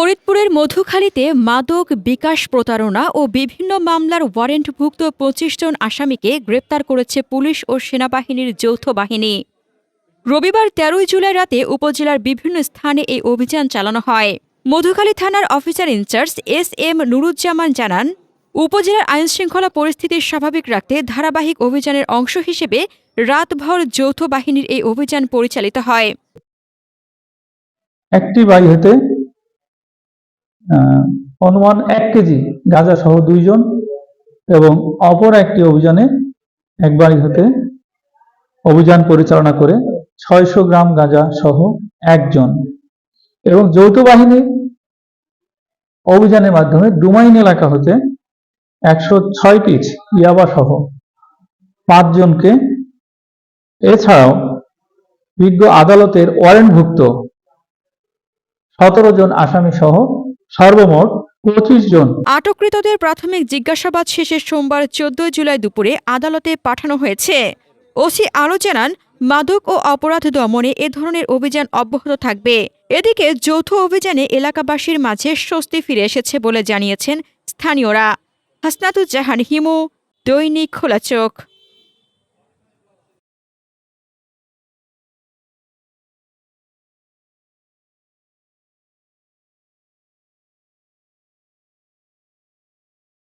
ফরিদপুরের মধুখালীতে মাদক বিকাশ প্রতারণা ও বিভিন্ন মামলার ওয়ারেন্টভুক্ত পঁচিশ জন আসামিকে গ্রেপ্তার করেছে পুলিশ ও সেনাবাহিনীর যৌথ বাহিনী। রবিবার তেরোই জুলাই রাতে উপজেলার বিভিন্ন স্থানে এই অভিযান চালানো হয়। মধুখালী থানার officer in charge S M Nuruzzaman জানান, উপজেলার আইনশৃঙ্খলা পরিস্থিতি স্বাভাবিক রাখতে ধারাবাহিক অভিযানের অংশ হিসেবে রাতভর যৌথ বাহিনীর এই অভিযান পরিচালিত হয়। একটি অনুমান এক কেজি গাঁজা সহ দুইজন এবং অপর একটি অভিযানে এক বাড়ি হতে অভিযান পরিচালনা করে ছয়শো গ্রাম গাঁজা সহ একজন। এবং যৌথ বাহিনী অভিযানের মাধ্যমে ডুমাইন এলাকা হতে একশো ছয় পিচ ইয়াবা সহ পাঁচজনকে এছাড়াও বিজ্ঞ আদালতের ওয়ারেন্টভুক্ত সতেরো জন আসামি সহ সর্বমোট পঁচিশ জন। আটককৃতদের প্রাথমিক জিজ্ঞাসাবাদ শেষে সোমবার চোদ্দ জুলাই দুপুরে আদালতে পাঠানো হয়েছে। ওসি আরও জানান, মাদক ও অপরাধ দমনে এ ধরনের অভিযান অব্যাহত থাকবে। এদিকে যৌথ অভিযানে এলাকাবাসীর মাঝে স্বস্তি ফিরে এসেছে বলে জানিয়েছেন স্থানীয়রা। হাসনাতুজ্জাহান হিমু, দৈনিক খোলা চোখ।